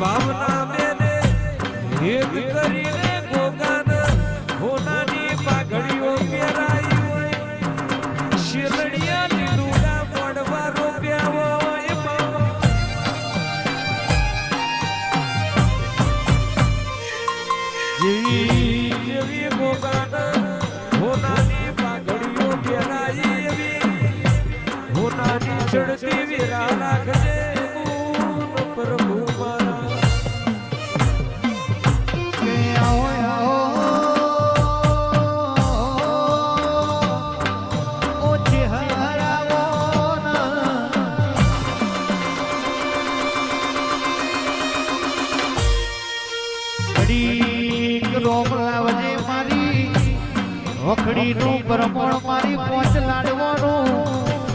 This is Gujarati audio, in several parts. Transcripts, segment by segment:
ભાવના મેને ભેદ કરીને ગોગાના હોનાની પાઘડીઓ પહેરાઈ હોય. શેરડિયાની ડૂડા પડવા રોપ્યા હોય. જેવી જેવી ગોગાના લાવજે મારી. મારી પોચ લાડવાનું.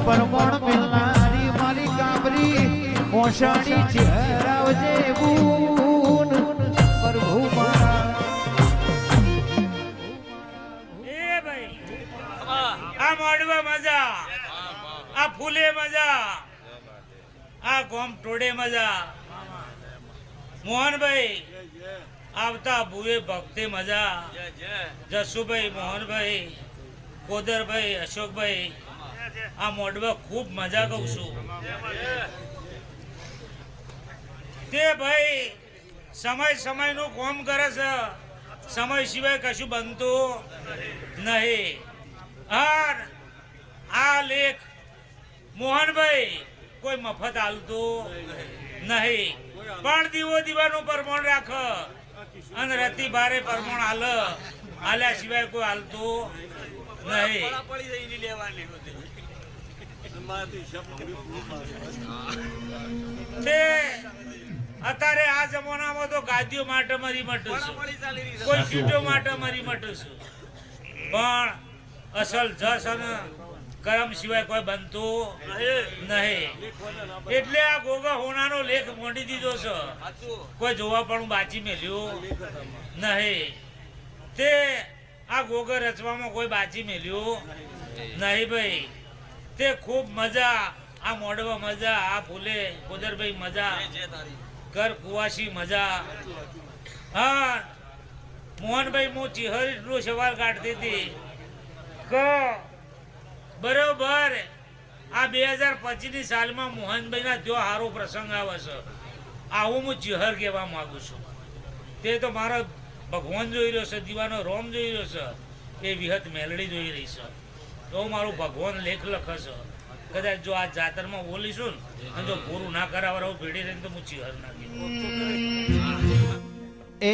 પરમણ મિલનારી મારી કાબરી મોસાણી ચહેરાવજે બૂન આ મોડવા મજા. આ ફૂલે મજા. આ ગોમ મજા. મોહનભાઈ આવતા ભુએ ભક્તિ મજા. જસુભાઈ, મોહનભાઈ, કોદરભાઈ, અશોકભાઈ, આ મોડવા ખૂબ મજા કહું છું. તે ભાઈ સમય સમયનું કોમ કરે છે. સમય સિવાય કશું બનતું નહીં. હા આ લેખ મોહનભાઈ કોઈ મફત હાલતું નહીં. પણ દીવો દીવાનું પરમણ રાખ. અને રતી બારે પરમણ હાલ હાલ્યા સિવાય કોઈ હાલતો નહીં. તે. અત્યારે આ જમાનામાં તો ગાદીઓ માટે મરી મટું કોઈ સીટો માટે મરી મટું છું. પણ અસલ જસ અને કરમ સિવાય કોઈ બનતું નહીં. એટલે આ ગોગા હોનાનો લેખ મોડી દીધો છે. કોઈ જોવા પણ બાચી મેલ્યું નહીં. તે આ ગોગર રચવામાં કોઈ બાચી મેલ્યું નહીં ભાઈ. તે ખૂબ મજા, આ મોડવા મજા, આ ફૂલે કોદરભાઈ મજા કર કુવાસી મજા. હા, મોહનભાઈ હું ચિહર સવાલ કાઢતી હતી કે બરોબર. આ બે હજાર પચીસની સાલમાં મોહનભાઈના જો સારો પ્રસંગ આવે છે, આવું હું ચિહર કહેવા માગું છું. તે તો મારો ભગવાન જોઈ રહ્યો છે, દીવાનો રોમ જોઈ રહ્યો છે, એ વિહત મેલડી જોઈ રહી છે. તો મારું ભગવાન લેખ લખે છે. કદાચ જો આ જાતરમાં બોલીશું ને જો પૂરું ના કરાવડાવું ભેડી રહીને તો હું ચિહર ના કહેવું એ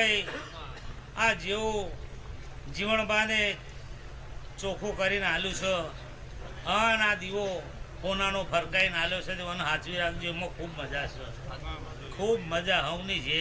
અશોકભાઈ આ જેવું જીવન બાને ચોખ્ખું કરીને હાલ્યું છે. અન આ દીવો કોનાનો ફરકાઈને હાલ્યો છે તે મને હાચવી રાખજો એમાં ખૂબ મજા છે. ખૂબ મજા હવની છે